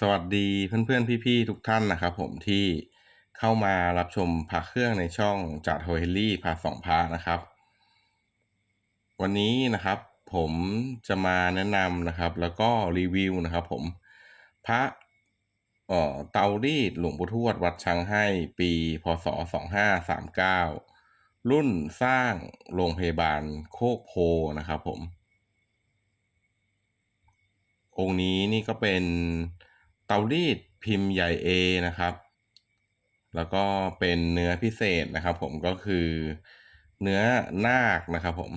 สวัสดีเพื่อนๆ พี่ๆ ทุกท่านนะครับผมที่เข้ามารับชมพระเครื่องในช่องจัดโฮเฮลี่พาสองพระนะครับ วันนี้นะครับผมจะมาแนะนำนะครับ แล้วก็รีวิวนะครับผมพระเอ่อเตารีดหลวงปู่ทวดวัดช้างให้ปีพศ 2539 รุ่นสร้างโรงพยาบาลโคกโพนะครับผม องค์นี้นี่ก็เป็นารีดพิมพ์ใหญ่ A นะครับ แล้วก็เป็นเนื้อพิเศษนะครับผมก็คือเนื้อนาคนะครับผม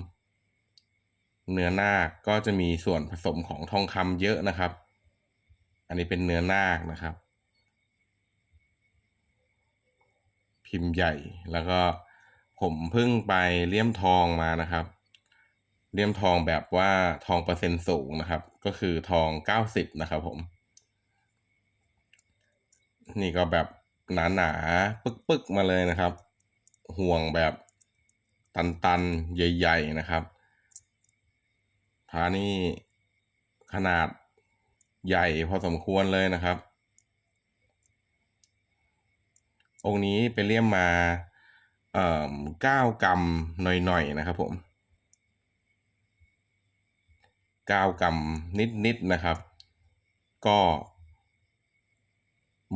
เนื้อนาคก็จะมีส่วนผสมของทองคำเยอะนะครับ อันนี้เป็นเนื้อนาคนะครับ พิมพ์ใหญ่แล้วก็ผมเพิ่งไปเลี่ยมทองมานะครับ เลี่ยมทองแบบว่าทองเปอร์เซ็นต์สูงนะครับ ก็คือทองเก้าสิบนะครับผม นี่ก็แบบหนาหนาๆปึกๆมาเลยนะครับ ห่วงแบบตันๆ ใหญ่ ๆ นะครับพานี่ขนาดใหญ่พอสมควรเลยนะครับ องค์นี้ไปเลี่ยมมาเอ่อเก้ากรัมหน่อยๆนะครับผมเก้ากรัมนิดๆนะครับ ก็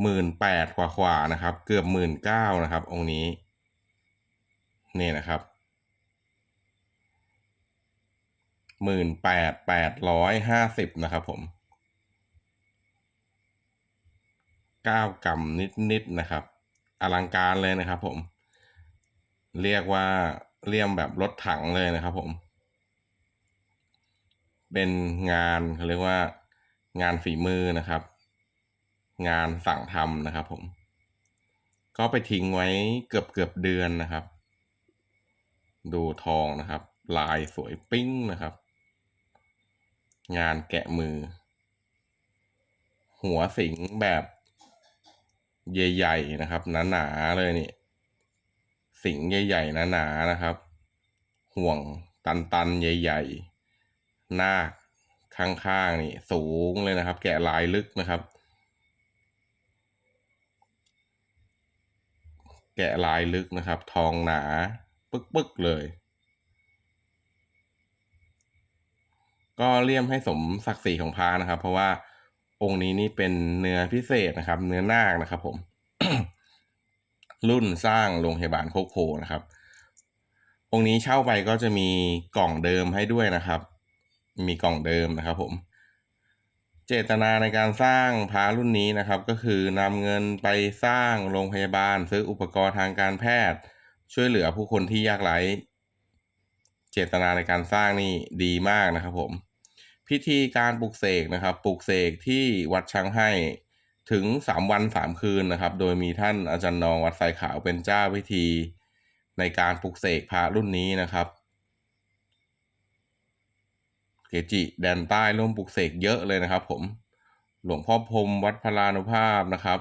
หมื่นแปดกว่าๆนะครับ เกือบหมื่นเก้านะครับ องค์นี้นี่นะครับหมื่นแปดแปดร้อยห้าสิบนะครับผมเก้ากรัมนิดๆนะครับ อลังการเลยนะครับผม เรียกว่าเลี่ยมแบบรถถังเลยนะครับผม เป็นงานเขาเรียกว่างานฝีมือนะครับ งานสั่งทำนะครับผม ก็ไปทิ้งไว้เกือบเกือบเดือนนะครับ ดูทองนะครับ ลายสวยปิ้งนะครับ งานแกะมือ หัวสิงแบบใหญ่ๆนะครับหนาๆเลยนี่ สิงใหญ่ๆหนาๆนะครับ ห่วงตันๆใหญ่ๆหน้าข้างๆนี่สูงเลยนะครับ แกะลายลึกนะครับ แกะลายลึกนะครับ ทองหนาปึกๆเลย ก็เลี่ยมให้สมศักดิ์ศรีของพระนะครับ เพราะว่าองค์นี้นี่เป็นเนื้อพิเศษนะครับ เนื้อนาคนะครับ ผม รุ่นสร้างโรงพยาบาลโคกโพนะครับ องค์นี้เช่าไปก็จะมีกล่องเดิมให้ด้วยนะครับ มีกล่องเดิมนะครับ ผม เจตนาในการสร้างพระรุ่นนี้นะครับ ก็คือนำเงินไปสร้างโรงพยาบาล ซื้ออุปกรณ์ทางการแพทย์ ช่วยเหลือผู้คนที่ยากไร้ เจตนาในการสร้างนี่ดีมากนะครับผมพิธีการปลุกเสกนะครับปลุกเสกที่วัดช้างให้ถึงสามวันสามคืนนะครับ โดยมีท่านอาจารย์นองวัดไซขาวเป็นเจ้าพิธี ในการปลุกเสกพระรุ่นนี้นะครับ เกจิแดนใต้ร่วมปลุกเสกเยอะเลยนะครับ ผมหลวงพ่อพรมวัดพลานุภาพนะครับ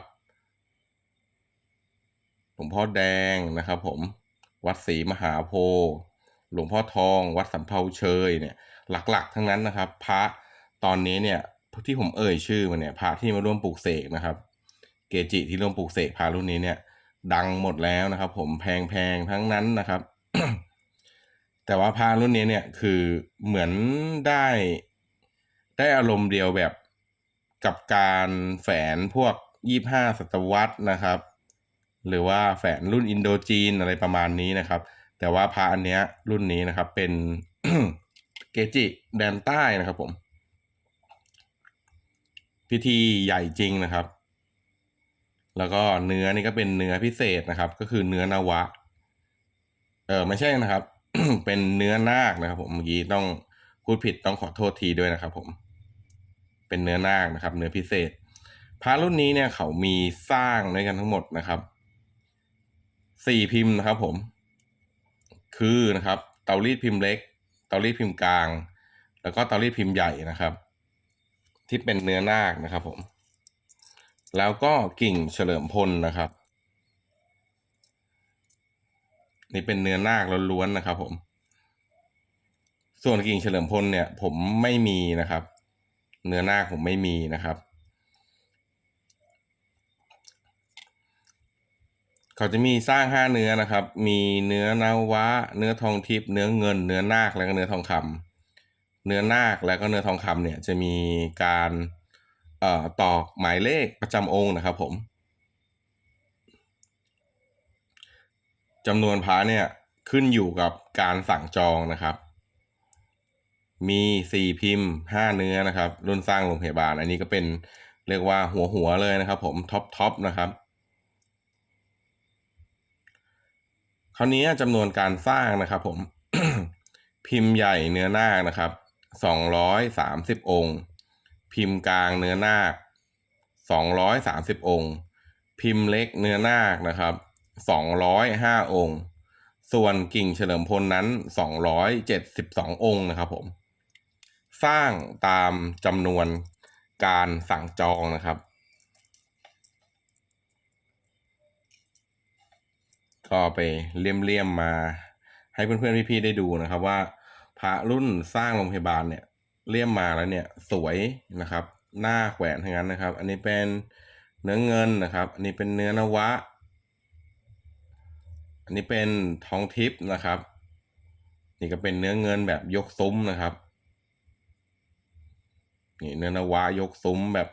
หลวงพ่อแดงนะครับ ผมวัดศรีมหาโพธิ์หลวงพ่อทอง วัดสำเภาเชยเนี่ยหลักๆ ทั้งนั้นนะครับ พระตอนนี้เนี่ยที่ผมเอ่ยชื่อมาเนี่ยพระที่มาร่วมปลูกเสกนะครับ เกจิที่ร่วมปลูกเสกพระรุ่นนี้เนี่ย ดังหมดแล้วนะครับ ผมแพงๆทั้งนั้นนะครับ แต่ว่าพระรุ่นนี้เนี่ยคือเหมือนได้ได้อารมณ์เดียวแบบกับการแฝนพวกยี่ห้าศตวรรษนะครับ หรือว่าแฝนรุ่นอินโดจีนอะไรประมาณนี้นะครับ แต่ว่าพระอันเนี้ยรุ่นนี้นะครับเป็นเกจิแดนใต้นะครับผม พิธีใหญ่จริงนะครับ แล้วก็เนื้อนี่ก็เป็นเนื้อพิเศษนะครับ ก็คือเนื้อนวะ เออไม่ใช่นะครับ เป็นเนื้อนาคนะครับ ผมเมื่อกี้ต้องพูดผิดต้องขอโทษทีด้วยนะครับ ผม เป็นเนื้อนาคนะครับ เนื้อพิเศษพระรุ่นนี้เนี่ยเขามีสร้างด้วยกันทั้งหมดนะครับสี่พิมพ์นะครับ ผม คือนะครับ เตารีดพิมพ์เล็ก เตารีดพิมพ์กลาง แล้วก็เตารีดพิมพ์ใหญ่นะครับ ที่เป็นเนื้อนาคนะครับ ผม แล้วก็กิ่งเฉลิมพลนะครับ นี่เป็นเนื้อนาคล้วนๆนะครับ ผม ส่วนกิ่งเฉลิมพลเนี่ย ผมไม่มีนะครับ เนื้อนาคผมไม่มีนะครับ เขาจะมีสร้างห้าเนื้อนะครับ มีเนื้อนาวะ เนื้อทองทิพย์เนื้อเงิน เนื้อนาคแล้วก็เนื้อทองคำ เนื้อนาคแล้วก็เนื้อทองคำเนี่ย จะมีการเอ่อตอกหมายเลขประจำองค์นะครับ ผม จำนวนพระเนี่ยขึ้นอยู่กับการสั่งจองนะครับ มีสี่พิมพ์ห้าเนื้อนะครับ รุ่นสร้างโรงพยาบาล อันนี้ก็เป็นเรียกว่าหัวหัวๆเลยนะครับ ผมท็อปท็อปนะครับคราวนี้จำนวนการสร้างนะครับ ผมพิมพ์ใหญ่เนื้อนาคนะครับสองร้อยสามสิบองค์ พิมพ์กลางเนื้อนาคสองร้อยสามสิบองค์ พิมพ์เล็กเนื้อนาคนะครับ สองร้อยห้าองค์ ส่วนกิ่งเฉลิมพลนั้นสองร้อยเจ็ดสิบสององค์นะครับผม สร้างตามจำนวนการสั่งจองนะครับ ก็ไปเลี่ยมๆมาให้เพื่อนๆพี่ๆได้ดูนะครับว่าพระรุ่นสร้างโรงพยาบาลเนี่ยเลี่ยมมาแล้วเนี่ยสวยนะครับ หน้าแขวนทั้งนั้นนะครับ อันนี้เป็นเนื้อเงินนะครับ อันนี้เป็นเนื้อนวะ อันนี้เป็นทองทิพย์นะครับ นี่ก็เป็นเนื้อเงินแบบยกซุ้มนะครับนี่เนื้อนวะยกซุ้มแบบ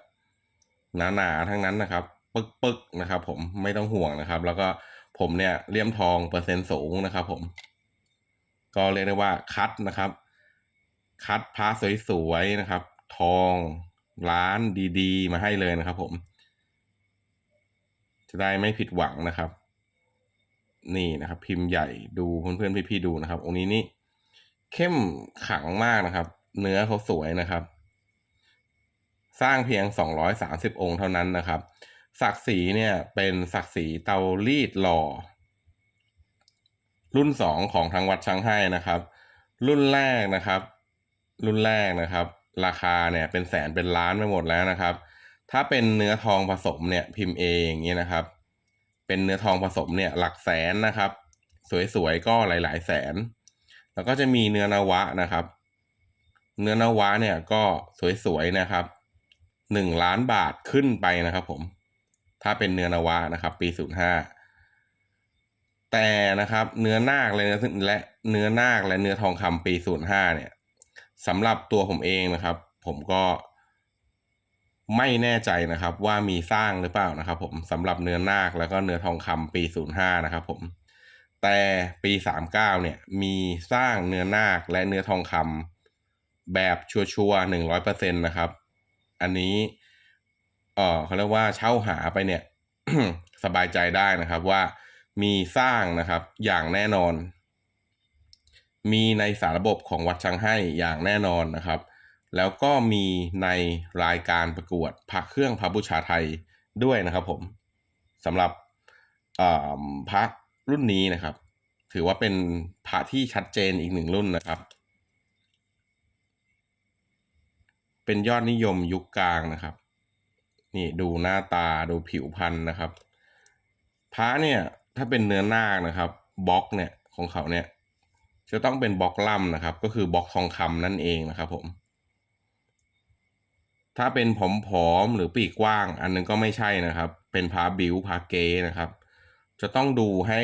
หนาๆทั้งนั้นนะครับปึกๆนะครับ ผมไม่ต้องห่วงนะครับ แล้วก็ผมเนี่ยเลี่ยมทองเปอร์เซ็นต์สูงนะครับ ผม ก็เรียกได้ว่าคัดนะครับ คัดพระสวยๆนะครับ ทองร้านดีๆ มาให้เลยนะครับ ผม จะได้ไม่ผิดหวังนะครับ นี่นะครับ พิมพ์ใหญ่ดูเพื่อนๆพี่ๆดูนะครับ องค์นี้นี่เข้มขังมากนะครับ เนื้อเขาสวยนะครับ สร้างเพียง 230 องค์เท่านั้นนะครับศักดิ์ศรีเนี่ยเป็นศักดิ์ศรีเตารีดหล่อ รุ่น2ของทางวัดช้างให้นะครับ รุ่นแรกนะครับ รุ่นแรกนะครับ ราคาเนี่ยเป็นแสนเป็นล้านไปหมดแล้วนะครับ ถ้าเป็นเนื้อทองผสมเนี่ยพิมพ์เองอย่างนี้นะครับ เป็นเนื้อทองผสมเนี่ยหลักแสนนะครับ สวยๆก็หลายๆแสน แล้วก็จะมีเนื้อนวะนะครับ เนื้อนวะเนี่ยก็สวยๆนะครับหนึ่งล้านบาทขึ้นไปนะครับ ผม ถ้าเป็นเนื้อนวะนะครับ ปีศูนย์ห้าแต่นะครับ เนื้อนาคและเนื้อและเนื้อนาคและเนื้อทองคำปีศูนย์ห้าเนี่ยสำหรับตัวผมเองนะครับ ผมก็ ไม่แน่ใจนะครับว่ามีสร้างหรือเปล่านะครับผมสำหรับเนื้อนาคแล้วก็เนื้อทองคำปีศูนย์ห้านะครับผมแต่ปีสามเก้าเนี่ยมีสร้างเนื้อนาคและเนื้อทองคำแบบชัวร์หนึ่งร้อยเปอร์เซ็นต์นะครับ อันนี้เออเขาเรียกว่าเช่าหาไปเนี่ยสบายใจได้นะครับว่ามีสร้างนะครับอย่างแน่นอน มีในสาระบบของวัดช้างให้อย่างแน่นอนนะครับ แล้วก็มีในรายการประกวดพระเครื่องพระบูชาไทยด้วยนะครับผมสำหรับพระรุ่นนี้นะครับ ถือว่าเป็นพระที่ชัดเจนอีกหนึ่งรุ่นนะครับ เป็นยอดนิยมยุคกลางนะครับ นี่ดูหน้าตาดูผิวพรรณนะครับ พระเนี่ยถ้าเป็นเนื้อนาคนะครับบล็อกเนี่ยของเขาเนี่ยจะต้องเป็นบล็อกล่ำนะครับ ก็คือบล็อกทองคำนั่นเองนะครับผม ถ้าเป็นผอมๆหรือปีกกว้าง อันนึงก็ไม่ใช่นะครับ เป็นพาบิวพาเกนะครับ จะต้องดูให้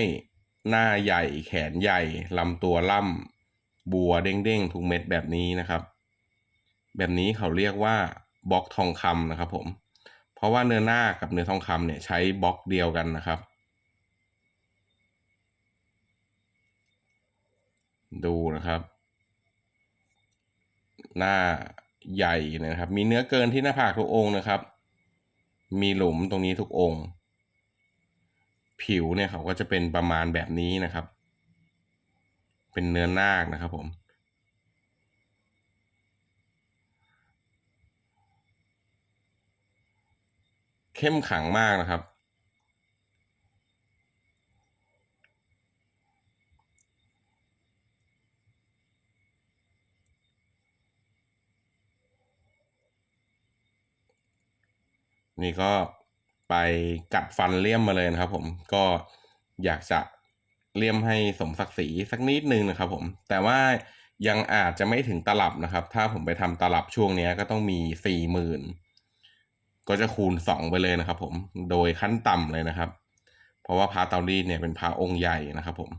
หน้าใหญ่แขนใหญ่ลำตัวล่ำบัวเด้งๆทุกเม็ดแบบนี้นะครับ แบบนี้เขาเรียกว่าบล็อกทองคำนะครับผม เพราะว่าเนื้อหน้ากับเนื้อทองคำเนี่ยใช้บล็อกเดียวกันนะครับ ดูนะครับ หน้า ใหญ่นะครับ มีเนื้อเกินที่หน้าผากทุกองค์นะครับ มีหลุมตรงนี้ทุกองค์ ผิวเนี่ยเขาก็จะเป็นประมาณแบบนี้นะครับ เป็นเนื้อนาคนะครับผมเข้มขังมากนะครับ นี่ก็ไปกัดฟันเลี่ยมมาเลยนะครับ ผมก็อยากจะเลี่ยมให้สมศักดิ์ศรีสักนิดนึงนะครับ ผม แต่ว่ายังอาจจะไม่ถึงตลับนะครับ ถ้าผมไปทำตลับช่วงนี้ก็ต้องมีสี่หมื่นก็จะคูณสองไปเลยนะครับ ผมโดยขั้นต่ำเลยนะครับ เพราะว่าพระเตารีดเนี่ยเป็นพระองค์ใหญ่นะครับผม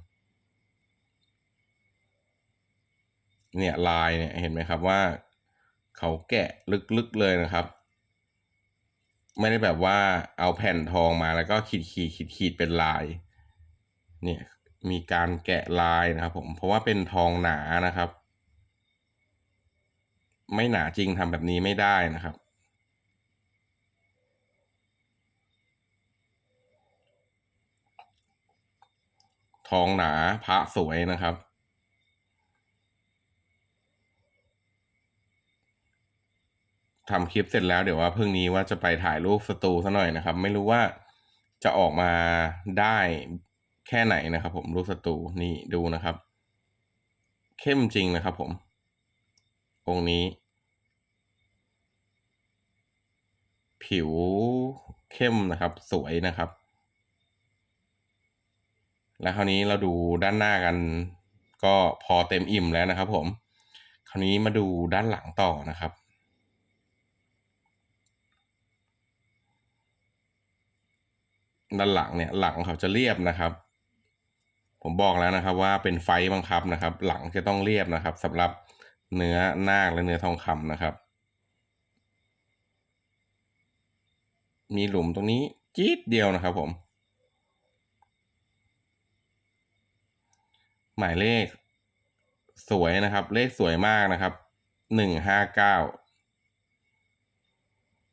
เนี่ยลายเนี่ยเห็นไหมครับว่า เขาแกะลึกๆเลยนะครับ ไม่ได้แบบว่าเอาแผ่นทองมาแล้วก็ขีดขีดขีดขีดเป็นลาย เนี่ยมีการแกะลายนะครับ ผมเพราะว่าเป็นทองหนานะครับ ไม่หนาจริงทำแบบนี้ไม่ได้นะครับ ทองหนาพระสวยนะครับ ทำคลิปเสร็จแล้วเดี๋ยวว่าเพิ่งนี้ว่าจะไปถ่ายรูปสตูซะหน่อยนะครับ ไม่รู้ว่าจะออกมาได้แค่ไหนนะครับ ผมรูปสตูนี่ดูนะครับ เข้มจริงนะครับ ผม องค์นี้ ผิวเข้มนะครับ สวยนะครับ แล้วคราวนี้เราดูด้านหน้ากัน ก็พอเต็มอิ่มแล้วนะครับ ผม คราวนี้มาดูด้านหลังต่อนะครับ ด้านหลังเนี่ยหลังเขาจะเรียบนะครับ ผมบอกแล้วนะครับ ว่าเป็นไฟบังคับนะครับ หลังจะต้องเรียบนะครับสำหรับเนื้อนาคและเนื้อทองคำนะครับ มีหลุมตรงนี้จี๊ดเดียวนะครับ ผม หมายเลข สวยนะครับ เลขสวยมากนะครับหนึ่งห้าเก้า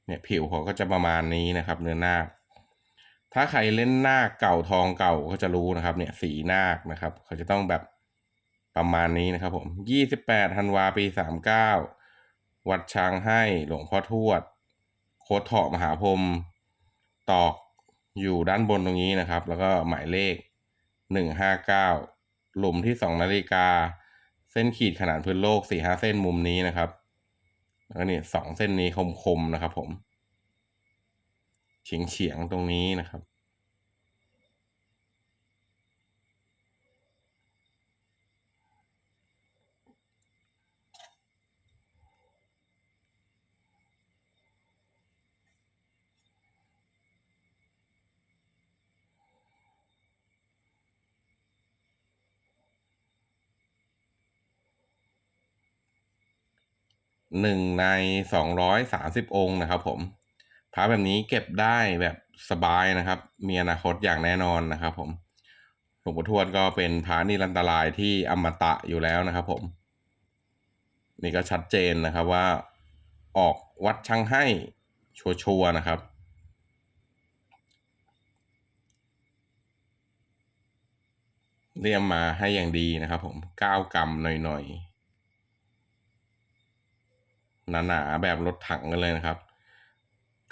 เนี่ยผิวเขาก็จะประมาณนี้นะครับ เนื้อนาค ถ้าใครเล่นนาคเก่าทองเก่าก็จะรู้นะครับ เนี่ยสีนาคนะครับ เขาจะต้องแบบประมาณนี้นะครับ ผมยี่สิบแปดธันวาปีสามเก้าวัดช้างให้หลวงพ่อทวด โคดเถาะมหาพรมตอกอยู่ด้านบนตรงนี้นะครับ แล้วก็หมายเลขหนึ่งห้าเก้าหลุมที่สองนาฬิกา เส้นขีดขนาดพื้นโลกสี่ห้าเส้นมุมนี้นะครับ แล้วนี่สองเส้นนี้คมๆนะครับ ผม เฉียงเฉียงๆตรงนี้นะครับ หนึ่งในสองร้อยสามสิบองค์นะครับผม พระแบบนี้เก็บได้แบบสบายนะครับ มีอนาคตอย่างแน่นอนนะครับผมหลวงปู่ทวดก็เป็นพระนิรันตรายที่อมตะอยู่แล้วนะครับผม นี่ก็ชัดเจนนะครับว่าออกวัดช่างให้ชัวร์นะครับ เรียมมาให้อย่างดีนะครับผมก้าวกรัมหน่อยๆหนาๆแบบรถถังกันเลยนะครับ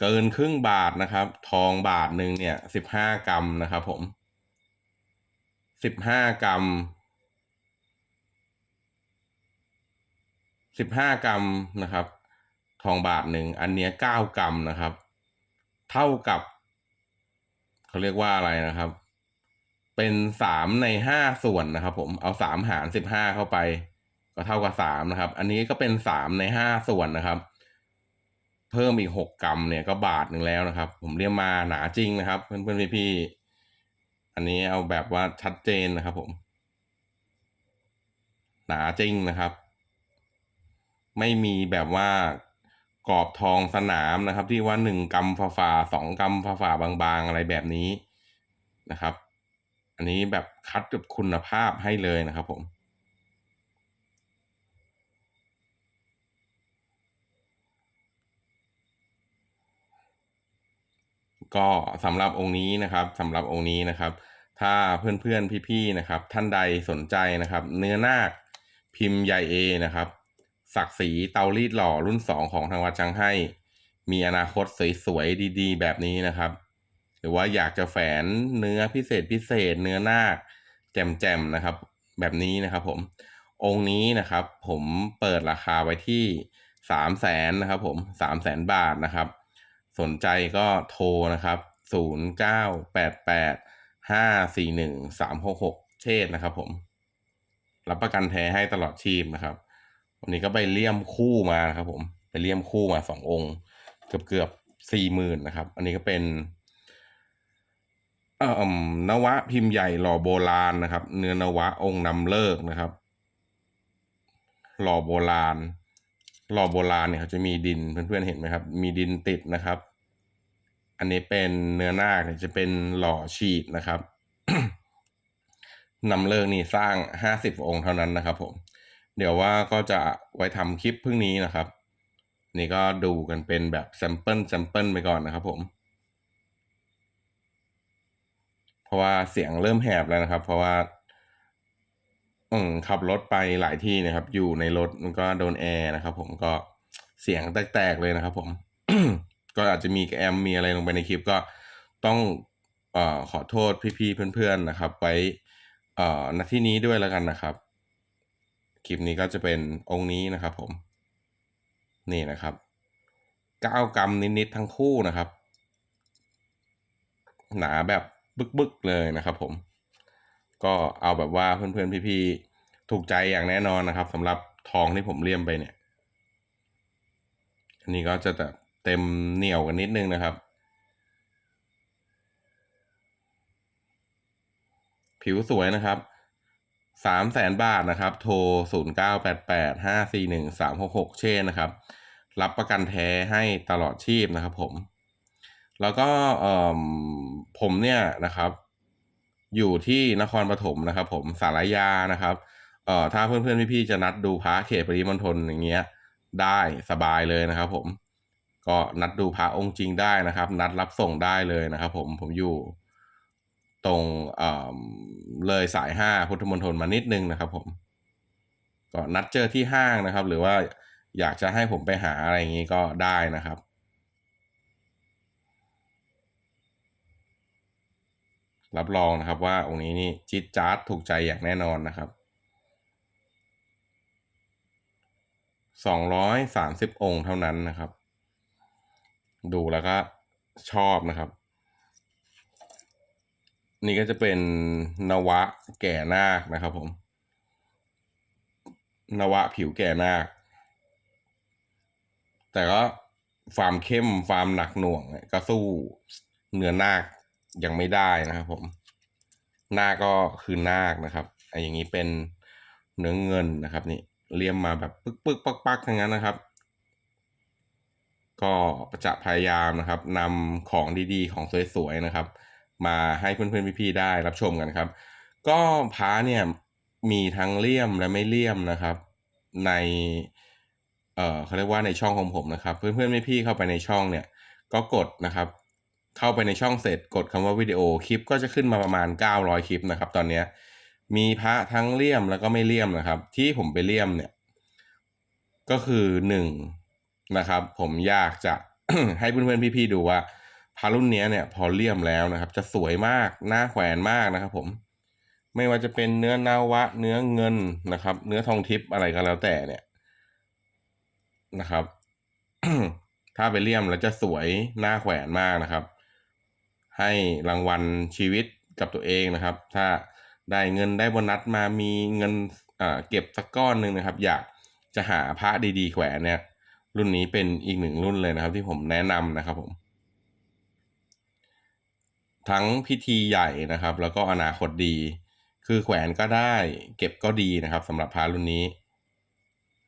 เกินครึ่งบาทนะครับ ทองบาทหนึ่งเนี่ยสิบห้ากรัมนะครับผมสิบห้ากรัมสิบห้ากรัมนะครับ ทองบาทหนึ่งอันเนี้ยเก้ากรัมนะครับ เท่ากับเขาเรียกว่าอะไรนะครับ เป็นสามในห้าส่วนนะครับ ผมเอาสามหารสิบห้าเข้าไป ก็เท่ากับสามนะครับ อันนี้ก็เป็นสามในห้าส่วนนะครับ เพิ่มอีกหกกรัมเนี่ยก็บาทหนึ่งแล้วนะครับ ผมเรียกมาหนาจริงนะครับ เพื่อนๆพี่ๆอันนี้เอาแบบว่าชัดเจนนะครับ ผม หนาจริงนะครับ ไม่มีแบบว่ากรอบทองสนามนะครับ ที่ว่าหนึ่งกำฝาฝาสองกำฝาฝาบางๆ อะไรแบบนี้นะครับ อันนี้แบบคัดกับคุณภาพให้เลยนะครับผม ก็สำหรับองค์นี้นะครับสำหรับองค์นี้นะครับ ถ้าเพื่อนๆพี่ๆนะครับ ท่านใดสนใจนะครับ เนื้อนาคพิมพ์ใหญ่เอนะครับศักดิ์ศรีเตารีดหล่อรุ่นสองของทางวัดจังให้ มีอนาคตสวยๆดี ๆ แบบนี้นะครับ หรือว่าอยากจะแฝนเนื้อพิเศษพิเศษ เนื้อนาคแจ่มๆนะครับ แบบนี้นะครับผมองค์นี้นะครับ ผมเปิดราคาไว้ที่สามแสนนะครับ ผมสามแสนบาทนะครับ สนใจก็โทรนะครับศูนย์เก้าแปดแปดห้าสี่หนึ่งสามหกหกเชษนะครับผม รับประกันแท้ให้ตลอดชีพนะครับ วันนี้ก็ไปเลี่ยมคู่มานะครับผม ไปเลี่ยมคู่มาสององค์ เกือบเกือบสี่หมื่นนะครับ อันนี้ก็เป็นเอ่อนวะพิมพ์ใหญ่หล่อโบราณนะครับ เนื้อนวะองค์นำเลิกนะครับ หล่อโบราณ หล่อโบราณเนี่ยเขาจะมีดินเพื่อนๆเห็นไหมครับ มีดินติดนะครับ อันนี้เป็นเนื้อนาคเนี่ยจะเป็นหล่อฉีดนะครับนำเลิกนี่สร้างห้าสิบองค์เท่านั้นนะครับ ผม เดี๋ยวว่าก็จะไว้ทำคลิปพรุ่งนี้นะครับ นี่ก็ดูกันเป็นแบบแซมเปิลแซมเปิลไปก่อนนะครับ ผม เพราะว่าเสียงเริ่มแหบแล้วนะครับ เพราะว่าอืมขับรถไปหลายที่นะครับ อยู่ในรถมันก็โดนแอร์นะครับ ผมก็เสียงแตกๆเลยนะครับ ผม ก็อาจจะมีแอมมีอะไรลงไปในคลิปก็ต้องอขอโทษพี่ๆเพื่อนๆนะครับ ไว้ณที่นี้ด้วยแล้วกันนะครับ คลิปนี้ก็จะเป็นองค์นี้นะครับผม นี่นะครับเก้ากรัมนิดๆทั้งคู่นะครับ หนาแบบบึกๆเลยนะครับผม ก็เอาแบบว่าเพื่อนๆพี่ๆถูกใจอย่างแน่นอนนะครับสำหรับทองที่ผมเลี่ยมไปเนี่ย อันนี้ก็จะแบบ เต็มเหนียวกันนิดนึงนะครับ ผิวสวยนะครับสามแสนบาทนะครับ โทรศูนย์เก้าแปดแปดห้าสี่หนึ่งสามหกหกเช่นนะครับ รับประกันแท้ให้ตลอดชีพนะครับผม แล้วก็เอ่อผมเนี่ยนะครับ อยู่ที่นครปฐมนะครับ ผมสารยานะครับเอ่อถ้าเพื่อนๆพี่ๆจะนัดดูพระเขตปริมณฑลอย่างเงี้ย ได้สบายเลยนะครับผม ก็นัดดูพระองค์จริงได้นะครับ นัดรับส่งได้เลยนะครับผมผมอยู่ตรงเออเลยสายห้าพุทธมณฑลมานิดนึงนะครับ ผม ก็นัดเจอที่ห้างนะครับ หรือว่าอยากจะให้ผมไปหาอะไรอย่างงี้ก็ได้นะครับรับรองนะครับว่าองค์นี้นี่จิตจ๊าดถูกใจอย่างแน่นอนนะครับสองร้อยสามสิบองค์เท่านั้นนะครับ ดูแล้วก็ชอบนะครับ นี่ก็จะเป็นนวะแก่นาคนะครับผมนวะผิวแก่นาค แต่ก็ความเข้มความหนักหน่วงก็สู้เนื้อนาคยังไม่ได้นะครับผมหน้าก็คือนาคนะครับไอ้อย่างนี้เป็นเนื้อเงินนะครับ นี่เลี่ยมมาแบบปึกปึกปักปักทั้งนั้นนะครับ ก็จะพยายามนะครับนำของดีๆ ของสวยๆนะครับ มาให้เพื่อนๆพี่ๆได้รับชมกันครับ ก็พระเนี่ยมีทั้งเลี่ยมและไม่เลี่ยมนะครับ ในเอ่อเขาเรียกว่าในช่องของผมนะครับ เพื่อนๆพี่ๆเข้าไปในช่องเนี่ย ก็กดนะครับ เข้าไปในช่องเสร็จกดคำว่าวิดีโอคลิปก็จะขึ้นมาประมาณ 900 คลิปนะครับ ตอนเนี้ยมีพระทั้งเลี่ยมแล้วก็ไม่เลี่ยมนะครับ ที่ผมไปเลี่ยมเนี่ย ก็คือหนึ่ง นะครับ ผมอยากจะให้เพื่อนๆพี่ๆดูว่าพระรุ่นเนี้ยเนี่ย พอเลี่ยมแล้วนะครับ จะสวยมากหน้าแขวนมากนะครับ ผมไม่ว่าจะเป็นเนื้อนาวะ เนื้อเงินนะครับ เนื้อทองทิพย์อะไรก็แล้วแต่เนี่ยนะครับ ถ้าไปเลี่ยมแล้วจะสวยหน้าแขวนมากนะครับ ให้รางวัลชีวิตกับตัวเองนะครับ ถ้าได้เงินได้โบนัสมามีเงินอ่าเก็บสักก้อนหนึ่งนะครับ อยากจะหาพระดีๆแขวนเนี่ย รุ่นนี้เป็นอีกหนึ่งรุ่นเลยนะครับ ที่ผมแนะนำนะครับผม ทั้งพิธีใหญ่นะครับ แล้วก็อนาคตดี คือแขวนก็ได้ เก็บก็ดีนะครับสำหรับพระรุ่นนี้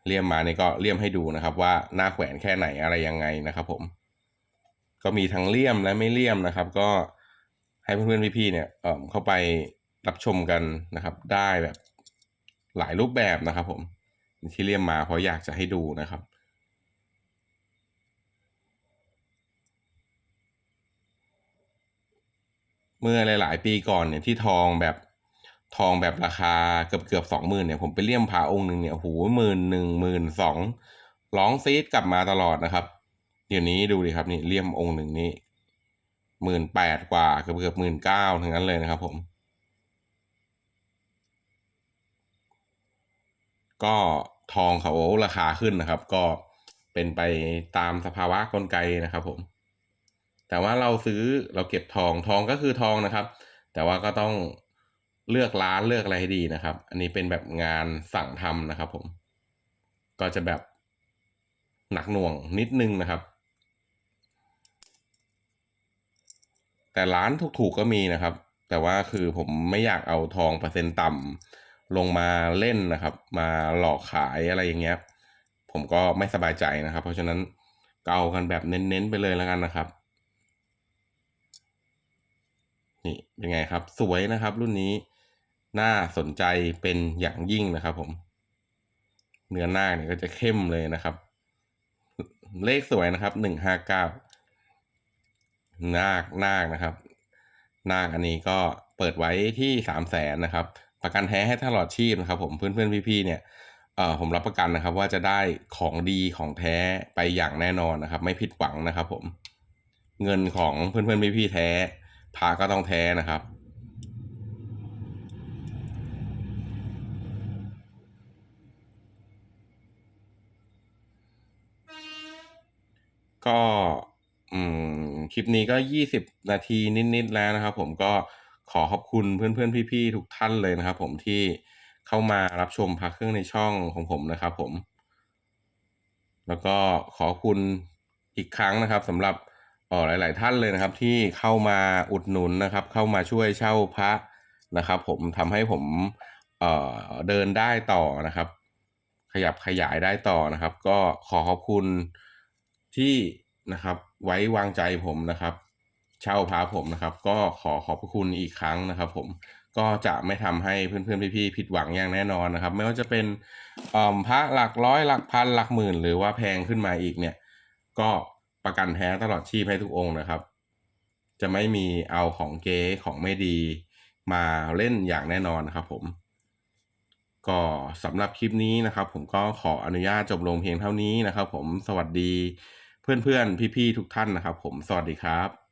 เลี่ยมมาเนี่ยก็เลี่ยมให้ดูนะครับว่าหน้าแขวนแค่ไหนอะไรยังไงนะครับ ผม ก็มีทั้งเลี่ยมและไม่เลี่ยมนะครับ ก็ให้เพื่อนๆพี่ๆเนี่ยเออเข้าไปรับชมกันนะครับ ได้แบบหลายรูปแบบนะครับ ผมที่เลี่ยมมาเพราะอยากจะให้ดูนะครับ เมื่อหลาย ๆ ปีก่อนเนี่ยที่ทองแบบทองแบบราคาเกือบเกือบสองหมื่นเนี่ยผมไปเลี่ยมพระองค์หนึ่งเนี่ยโอ้โหหมื่นหนึ่งหมื่นสองร้องซีดกลับมาตลอดนะครับเดี๋ยวนี้ดูดิครับนี่เลี่ยมองค์หนึ่งนี่หมื่นแปดกว่าเกือบเกือบหมื่นเก้าทั้งนั้นเลยนะครับ ผม ก็ทองเขาราคาขึ้นนะครับ ก็เป็นไปตามสภาวะกลไกนะครับ ผม แต่ว่าเราซื้อเราเก็บทองทองก็คือทองนะครับ แต่ว่าก็ต้องเลือกร้านเลือกอะไรให้ดีนะครับ อันนี้เป็นแบบงานสั่งทำนะครับ ผม ก็จะแบบหนักหน่วงนิดนึงนะครับ แต่ร้านถูกๆก็มีนะครับ แต่ว่าคือผมไม่อยากเอาทองเปอร์เซ็นต์ต่ำลงมาเล่นนะครับ มาหลอกขายอะไรอย่างเงี้ย ผมก็ไม่สบายใจนะครับ เพราะฉะนั้นก็เอากันแบบเน้นๆไปเลยแล้วกันนะครับ นี่เป็นไงครับ สวยนะครับรุ่นนี้ น่าสนใจเป็นอย่างยิ่งนะครับ ผม เนื้อหน้าเนี่ยก็จะเข้มเลยนะครับ เลขสวยนะครับหนึ่งห้าเก้านาคนาคนะครับ นาคอันนี้ก็เปิดไว้ที่สามแสนนะครับ ประกันแท้ให้ตลอดชีพนะครับ ผมเพื่อนเพื่อนๆพี่ๆเนี่ยเออผมรับประกันนะครับ ว่าจะได้ของดีของแท้ไปอย่างแน่นอนนะครับ ไม่ผิดหวังนะครับ ผม เงินของเพื่อนเพื่อนๆพี่ๆแท้ พาก็ต้องแท้นะครับ ก็อืมคลิปนี้ก็ยี่สิบนาทีนิด ๆ แล้วนะครับ ผมก็ขอขอบคุณเพื่อน ๆ พี่ ๆ ทุกท่านเลยนะครับ ผมที่เข้ามารับชมพักเครื่องในช่องของผมนะครับ ผม แล้วก็ขอคุณอีกครั้งนะครับสำหรับ หลาย ๆ ท่านเลยนะครับ ที่เข้ามาอุดหนุนนะครับ เข้ามาช่วยเช่าพระนะครับ ผมทำให้ผมเอ่อเดินได้ต่อนะครับ ขยับขยายได้ต่อนะครับ ก็ขอขอบคุณที่นะครับ ไว้วางใจผมนะครับ เช่าพาผมนะครับ ก็ขอขอบคุณอีกครั้งนะครับ ผมก็จะไม่ทำให้เพื่อนๆพี่ๆผิดหวังอย่างแน่นอนนะครับ ไม่ว่าจะเป็นเอ่อพระหลักร้อยหลักพันหลักหมื่น หรือว่าแพงขึ้นมาอีกเนี่ย ก็ ประกันแท้ตลอดชีพให้ทุกองค์นะครับ จะไม่มีเอาของเก๊ของไม่ดีมาเล่นอย่างแน่นอนนะครับผม ก็สำหรับคลิปนี้นะครับ ผมก็ขออนุญาตจบลงเพียงเท่านี้นะครับ ผมสวัสดีเพื่อนๆพี่ๆทุกท่านนะครับ ผมสวัสดีครับ